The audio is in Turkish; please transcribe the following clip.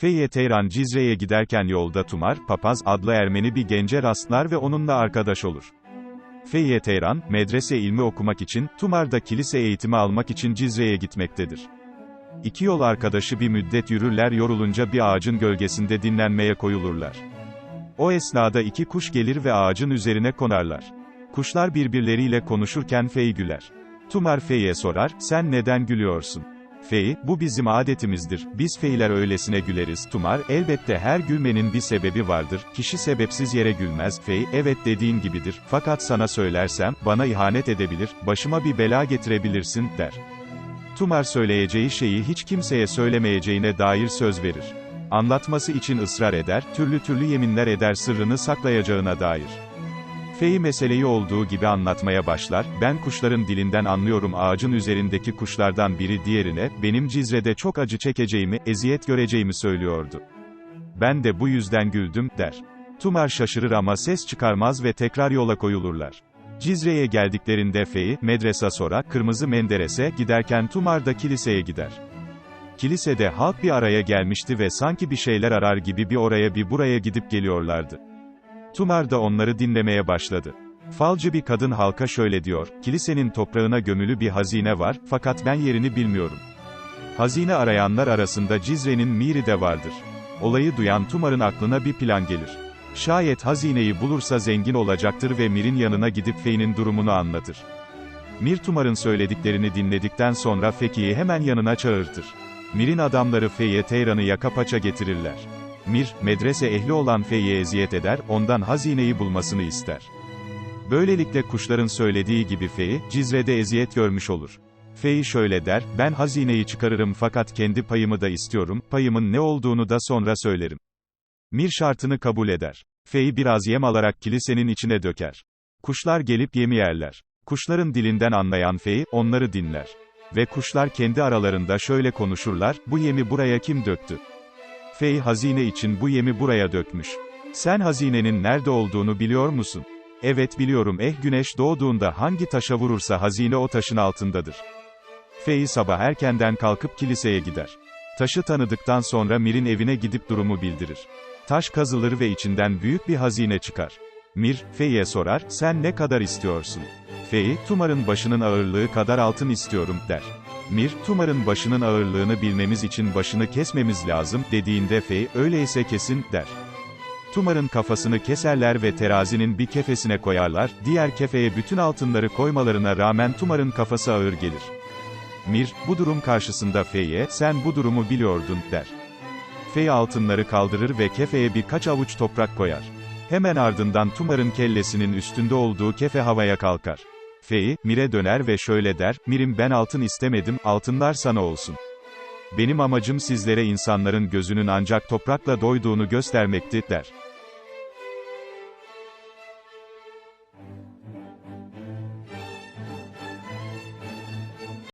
Feyye Teyran Cizre'ye giderken yolda Tumar, Papaz adlı Ermeni bir gence rastlar ve onunla arkadaş olur. Feyye Teyran, medrese ilmi okumak için, Tumar'da kilise eğitimi almak için Cizre'ye gitmektedir. İki yol arkadaşı bir müddet yürürler yorulunca bir ağacın gölgesinde dinlenmeye koyulurlar. O esnada iki kuş gelir ve ağacın üzerine konarlar. Kuşlar birbirleriyle konuşurken Fey güler. Tumar Fey'e sorar, sen neden gülüyorsun? Fey, bu bizim adetimizdir, biz feyler öylesine güleriz. Tumar, elbette her gülmenin bir sebebi vardır, kişi sebepsiz yere gülmez. Fey, evet dediğin gibidir, fakat sana söylersem, bana ihanet edebilir, başıma bir bela getirebilirsin, der. Tumar söyleyeceği şeyi hiç kimseye söylemeyeceğine dair söz verir. Anlatması için ısrar eder, türlü türlü yeminler eder sırrını saklayacağına dair. Fey meseleyi olduğu gibi anlatmaya başlar, ben kuşların dilinden anlıyorum ağacın üzerindeki kuşlardan biri diğerine, benim Cizre'de çok acı çekeceğimi, eziyet göreceğimi söylüyordu. Ben de bu yüzden güldüm, der. Tumar şaşırır ama ses çıkarmaz ve tekrar yola koyulurlar. Cizre'ye geldiklerinde Fey, medresa sonra, Kırmızı Menderes'e, giderken Tumar da kiliseye gider. Kilisede halk bir araya gelmişti ve sanki bir şeyler arar gibi bir oraya bir buraya gidip geliyorlardı. Tumar da onları dinlemeye başladı. Falcı bir kadın halka şöyle diyor, kilisenin toprağına gömülü bir hazine var, fakat ben yerini bilmiyorum. Hazine arayanlar arasında Cizre'nin Miri de vardır. Olayı duyan Tumar'ın aklına bir plan gelir. Şayet hazineyi bulursa zengin olacaktır ve Mir'in yanına gidip Fey'nin durumunu anlatır. Mir Tumar'ın söylediklerini dinledikten sonra Feki'yi hemen yanına çağırtır. Mir'in adamları Fey'e Teyran'ı yaka paça getirirler. Mir, medrese ehli olan Fey'e eziyet eder, ondan hazineyi bulmasını ister. Böylelikle kuşların söylediği gibi Fey, Cizre'de eziyet görmüş olur. Fey şöyle der, ben hazineyi çıkarırım fakat kendi payımı da istiyorum, payımın ne olduğunu da sonra söylerim. Mir şartını kabul eder. Fey biraz yem alarak kilisenin içine döker. Kuşlar gelip yemi yerler. Kuşların dilinden anlayan Fey, onları dinler. Ve kuşlar kendi aralarında şöyle konuşurlar, bu yemi buraya kim döktü? Fey hazine için bu yemi buraya dökmüş. Sen hazinenin nerede olduğunu biliyor musun? Evet biliyorum eh güneş doğduğunda hangi taşa vurursa hazine o taşın altındadır. Fey sabah erkenden kalkıp kiliseye gider. Taşı tanıdıktan sonra Mir'in evine gidip durumu bildirir. Taş kazılır ve içinden büyük bir hazine çıkar. Mir, Fey'e sorar, sen ne kadar istiyorsun? Fey, Tumar'ın başının ağırlığı kadar altın istiyorum, der. Mir, Tumar'ın başının ağırlığını bilmemiz için başını kesmemiz lazım, dediğinde Fey, öyleyse kesin, der. Tumar'ın kafasını keserler ve terazinin bir kefesine koyarlar, diğer kefeye bütün altınları koymalarına rağmen Tumar'ın kafası ağır gelir. Mir, bu durum karşısında Fey'e, sen bu durumu biliyordun, der. Fey altınları kaldırır ve kefeye birkaç avuç toprak koyar. Hemen ardından Tumar'ın kellesinin üstünde olduğu kefe havaya kalkar. Fey, Mir'e döner ve şöyle der, Mir'im ben altın istemedim, altınlar sana olsun. Benim amacım sizlere insanların gözünün ancak toprakla doyduğunu göstermekti, der.